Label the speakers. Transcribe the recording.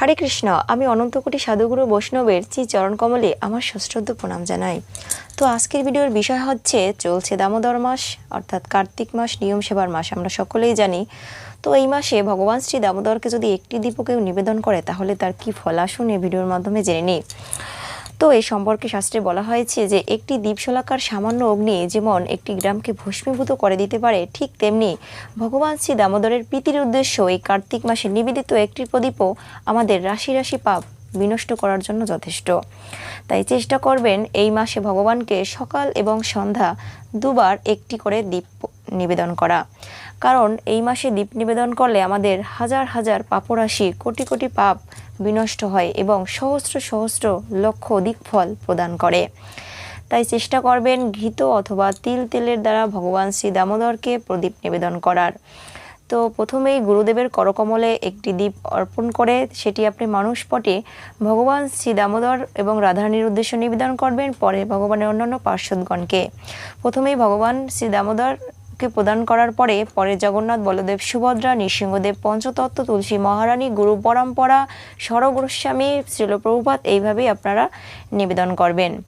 Speaker 1: হরে কৃষ্ণ, আমি অনন্তকোটি সাধুগুরু বৈষ্ণবের চি চরণ কমলে আমার সশ্রদ্ধ প্রণাম জানাই। তো আজকের ভিডিওর বিষয় হচ্ছে, চলছে দামোদর মাস, অর্থাৎ কার্তিক মাস, নিয়ম সেবার মাস, আমরা সকলেই জানি। তো এই মাসে ভগবান শ্রী দামোদরকে যদি একটি দীপকেও নিবেদন করে, তাহলে তার কি ফল? আসুন এই ভিডিওর মাধ্যমে জেনে নিই। তো এই সম্পর্কে শাস্ত্রে বলা হয়েছে যে একটি দ্বীপশলাকার সামান্য অগ্নি যেমন একটি গ্রামকে ভস্মীভূত করে দিতে পারে, ঠিক তেমনি ভগবান শ্রী দামোদরের প্রীতির উদ্দেশ্য এই কার্তিক মাসে নিবেদিত একটি প্রদীপও আমাদের রাশি রাশি পাপ বিনষ্ট করার জন্য যথেষ্ট। তাই চেষ্টা করবেন এই মাসে ভগবানকে সকাল এবং সন্ধ্যা দুবার একটি করে দীপ নিবেদন করা। কারণ এই মাসে দীপ নিবেদন করলে আমাদের হাজার হাজার পাপরাশি, কোটি কোটি পাপ বিনষ্ট হয় এবং সহস্র সহস্র লক্ষ অধিক ফল প্রদান করে। তাই চেষ্টা করবেন ঘৃত অথবা তিল তেলের দ্বারা ভগবান শ্রী দামোদরকে প্রদীপ নিবেদন করার। তো প্রথমেই গুরুদেবের করকমলে একটি দ্বীপ অর্পণ করে সেটি আপনি মানুষ পটে ভগবান শ্রী দামোদর এবং রাধারানীর উদ্দেশ্যে নিবেদন করবেন, পরে ভগবানের অন্যান্য পার্শ্বদগণকে। প্রথমেই ভগবান শ্রী দামোদরকে প্রদান করার পরে পরে জগন্নাথ, বলদেব, সুভদ্রা, নৃসিংহদেব, পঞ্চতত্ত্ব, তুলসী মহারানী, গুরু পরম্পরা স্বরগোস্বামী শ্রীলপ্রভুপাত এইভাবেই আপনারা নিবেদন করবেন।